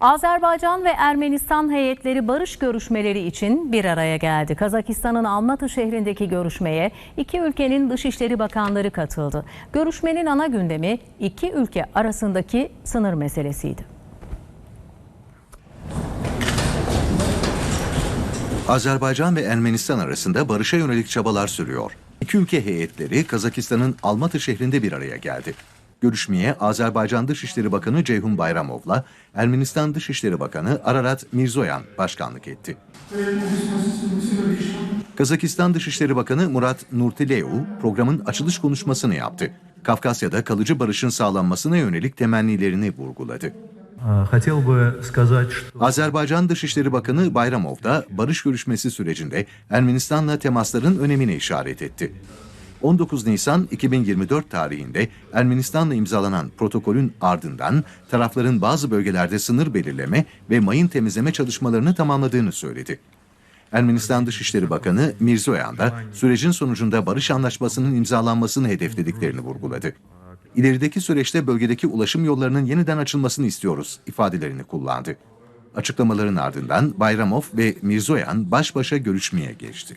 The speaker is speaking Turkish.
Azerbaycan ve Ermenistan heyetleri barış görüşmeleri için bir araya geldi. Kazakistan'ın Almatı şehrindeki görüşmeye iki ülkenin Dışişleri Bakanları katıldı. Görüşmenin ana gündemi iki ülke arasındaki sınır meselesiydi. Azerbaycan ve Ermenistan arasında barışa yönelik çabalar sürüyor. İki ülke heyetleri Kazakistan'ın Almatı şehrinde bir araya geldi. Görüşmeye Azerbaycan Dışişleri Bakanı Ceyhun Bayramov'la Ermenistan Dışişleri Bakanı Ararat Mirzoyan başkanlık etti. Kazakistan Dışişleri Bakanı Murat Nurtileu programın açılış konuşmasını yaptı. Kafkasya'da kalıcı barışın sağlanmasına yönelik temennilerini vurguladı. Azerbaycan Dışişleri Bakanı Bayramov da barış görüşmesi sürecinde Ermenistan'la temasların önemine işaret etti. 19 Nisan 2024 tarihinde Ermenistan'la imzalanan protokolün ardından tarafların bazı bölgelerde sınır belirleme ve mayın temizleme çalışmalarını tamamladığını söyledi. Ermenistan Dışişleri Bakanı Mirzoyan da sürecin sonucunda barış anlaşmasının imzalanmasını hedeflediklerini vurguladı. İlerideki süreçte bölgedeki ulaşım yollarının yeniden açılmasını istiyoruz ifadelerini kullandı. Açıklamaların ardından Bayramov ve Mirzoyan baş başa görüşmeye geçti.